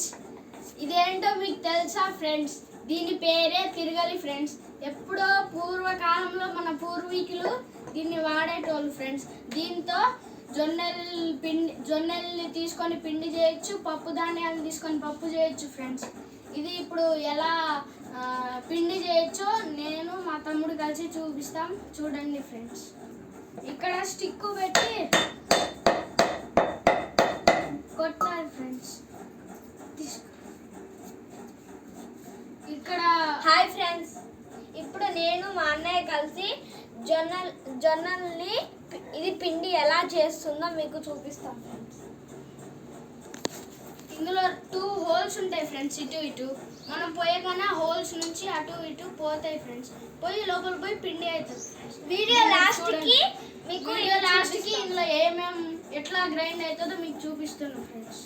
Friends ఇదేంటో మీకు తెలుసా ఫ్రెండ్స్ దీని పేరే తిరగలి ఫ్రెండ్స్ ఎప్పుడో పూర్వకాలంలో మన పూర్వీకులు దీన్ని వాడేటోళ్ళు ఫ్రెండ్స్ దీంతో జొన్నెల్ పిండి జొన్నెల్ని తీసుకొని పిండి చేయొచ్చు పప్పు ధాన్యాలు తీసుకొని పప్పు చేయొచ్చు ఫ్రెండ్స్ ఇది ఇప్పుడు ఎలా పిండి చేయొచ్చో నేను మా తమ్ముడు కలిసి చూపిస్తాం. చూడండి ఫ్రెండ్స్ ఇక్కడ స్టిక్ పెట్టి కొట్టాలి ఫ్రెండ్స్ తీసుకో. ఇక్కడ హాయ్ ఫ్రెండ్స్. ఇప్పుడు నేను మా అన్నయ్య కలిసి జొన్న జొన్నల్ని ఇది పిండి ఎలా చేస్తుందో మీకు చూపిస్తాం ఫ్రెండ్స్. ఇందులో టూ హోల్స్ ఉంటాయి ఫ్రెండ్స్ ఇటు ఇటు. మనం పోయగానే హోల్స్ నుంచి అటు ఇటు పోతాయి ఫ్రెండ్స్. పోయి లోపల పోయి పిండి అవుతుంది వీడియో లాస్ట్కి మీకు వీడియో ఇది లాస్ట్కి చూపిస్తాం. ఇందులో ఏమేం ఎట్లా గ్రైండ్ అవుతుందో మీకు చూపిస్తున్నాను ఫ్రెండ్స్.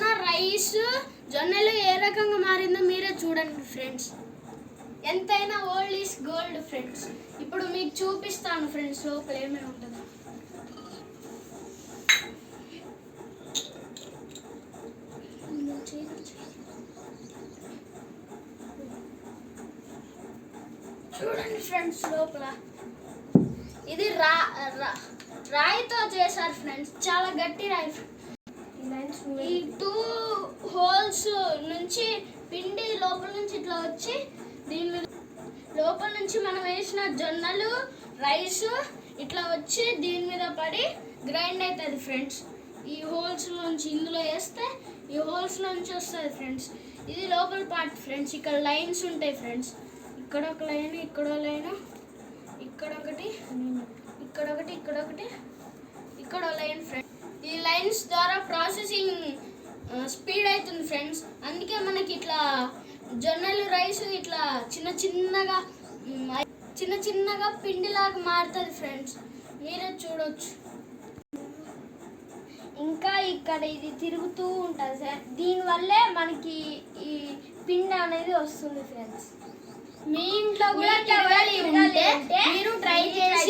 మొన్న రైస్ జొన్నలు ఏ రకంగా మారిందో మీరే చూడండి ఫ్రెండ్స్. ఎంతైనా ఓల్డ్ ఈస్ గోల్డ్ ఫ్రెండ్స్. ఇప్పుడు మీకు చూపిస్తాను ఫ్రెండ్స్ లోపల ఏమేమి ఉంటుందో. చూడండి ఫ్రెండ్స్ లోపల. ఇది రా రా- రాయితో చేశారు ఫ్రెండ్స్. చాలా గట్టి రాయి. ఈ టూ హోల్స్ నుంచి పిండి లోపల నుంచి ఇట్లా వచ్చి దీని లోపల నుంచి మనం వేసిన జొన్నలు రైస్ ఇట్లా వచ్చి దీని మీద పడి గ్రైండ్ అవుతుంది ఫ్రెండ్స్. ఈ హోల్స్ నుంచి ఇందులో వేస్తే ఈ హోల్స్ నుంచి వస్తుంది ఫ్రెండ్స్. ఇది లోపల పార్ట్ ఫ్రెండ్స్. ఇక్కడ లైన్స్ ఉంటాయి ఫ్రెండ్స్. ఇక్కడ ఒక లైన్ ఇక్కడ లైన్ ఇక్కడ ఒకటి ఇక్కడ ఒకటి ఇక్కడ ఒకటి ఇక్కడ ఒక లైన్ ఫ్రెండ్స్ లైన్స్ ద్వారా ప్రాసెసింగ్ స్పీడ్ అవుతుంది ఫ్రెండ్స్. అందుకే మనకి ఇట్లా జొన్నలు రైస్ ఇట్లా చిన్న చిన్నగా చిన్న చిన్నగా పిండిలాగా మారుతుంది ఫ్రెండ్స్. మీరే చూడొచ్చు. ఇంకా ఇక్కడ ఇది తిరుగుతూ ఉంటుంది సార్. దీనివల్లే మనకి ఈ పిండి అనేది వస్తుంది ఫ్రెండ్స్. మీ ఇంట్లో కూడా మీరు ట్రై చేసి